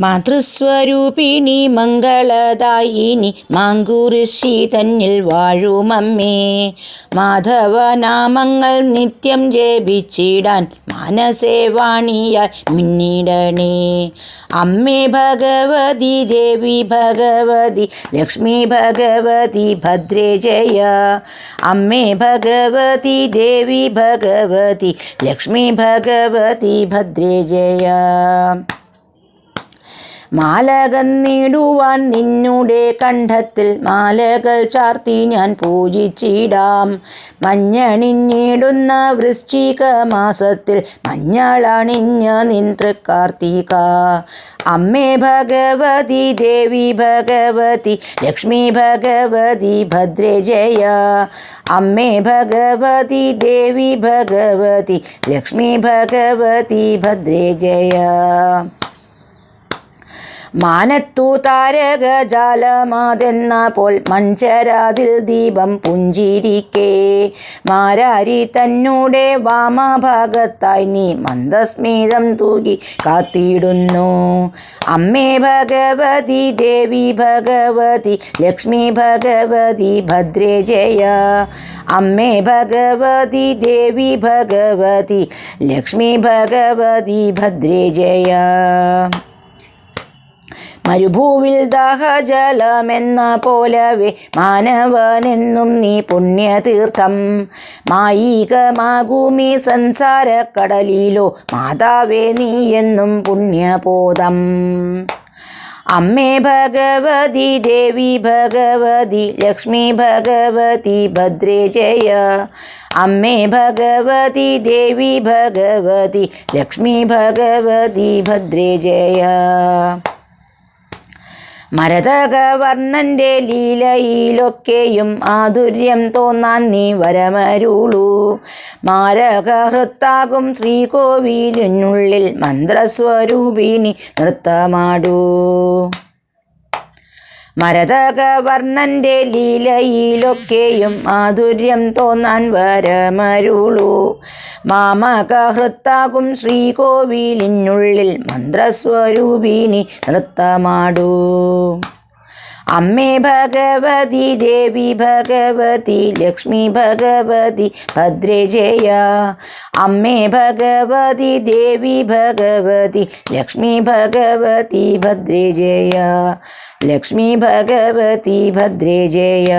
മാതൃസ്വരൂപിണി മംഗളദായിനി മാങ്കുറിശി തന്നിൽ വാഴുമമ്മേ. മാധവനാമങ്ങൾ നിത്യം ജപിച്ചിടാൻ മാനസേ വാണിയായി മുന്നിടണേ. അമ്മേ ഭഗവതി ദേവി ഭഗവതി ലക്ഷ്മി ഭഗവതി ഭദ്രേ ജയ. അമ്മേ ഭഗവതി ദേവി ഭഗവതി ലക്ഷ്മി ഭഗവതി ഭദ്രേ ജയ. മാലകന്നിടുവാൻ നിന്നുടെ കണ്ഠത്തിൽ മാലകൾ ചാർത്തി ഞാൻ പൂജിച്ചിടാം. മഞ്ഞണിഞ്ഞിടുന്ന വൃശ്ചിക മാസത്തിൽ മഞ്ഞളണിഞ്ഞ നിന്ത്ര കാർത്തിക. അമ്മേ ഭഗവതി ദേവി ഭഗവതി ലക്ഷ്മി ഭഗവതി ഭദ്രജയ. അമ്മേ ഭഗവതി ദേവി ഭഗവതി ലക്ഷ്മി ഭഗവതി ഭദ്രേ ജയ മാനത്തു താരകജാലമാതെന്ന പോൽ മൺചരാതിൽ ദീപം പുഞ്ചിരിക്കേ. മാരാരി തന്നൂടെ വാമഭാഗത്തായി നീ മന്ദസ്മിതം തൂകി കാത്തിടുന്നു. അമ്മേ ഭഗവതി ദേവി ഭഗവതി ലക്ഷ്മി ഭഗവതി ഭദ്രേ ജയ അമ്മേ ഭഗവതി ദേവി ഭഗവതി ലക്ഷ്മി ഭഗവതി ഭദ്രേ ജയ മരുഭൂവിൽ ദാഹജലമെന്ന പോലവേ മാനവനെന്നും നീ പുണ്യതീർത്ഥം. മായികമാകുമീ സംസാരക്കടലിലോ മാതാവേ നീ എന്നും പുണ്യബോധം. അമ്മേ ഭഗവതി ദേവി ഭഗവതി ലക്ഷ്മി ഭഗവതി ഭദ്രേ ജയ. അമ്മേ ഭഗവതി ദേവി ഭഗവതി ലക്ഷ്മി ഭഗവതി ഭദ്രേ ജയ. മരതകവർണന്റെ ലീലയിലൊക്കെയും ആധുര്യം തോന്നാൻ നീ വരമരുളൂ. മാരകഹൃത്താകും ശ്രീകോവിലിനുള്ളിൽ മന്ത്രസ്വരൂപിണി നൃത്തമാടൂ. മരതകവർണന്റെ ലീലയിലൊക്കെയും മാധുര്യം തോന്നാൻ വരമരുളൂ. മാമകഹൃത്താകും ശ്രീകോവിലിനുള്ളിൽ മന്ത്രസ്വരൂപിണി നൃത്തമാടൂ. അമ്മേ ഭഗവതി ദേവി ഭഗവതി ലക്ഷ്മി ഭഗവതി ഭദ്രേ ജയ അമ്മേ ഭഗവതി ദേവി ഭഗവതി ലക്ഷ്മി ഭഗവതി ഭദ്രേ ജയ ലക്ഷ്മി ഭഗവതി ഭദ്രേ ജയ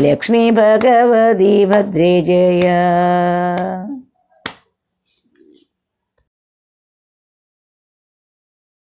ലക്ഷ്മി ഭഗവതി ഭദ്രേ ജയ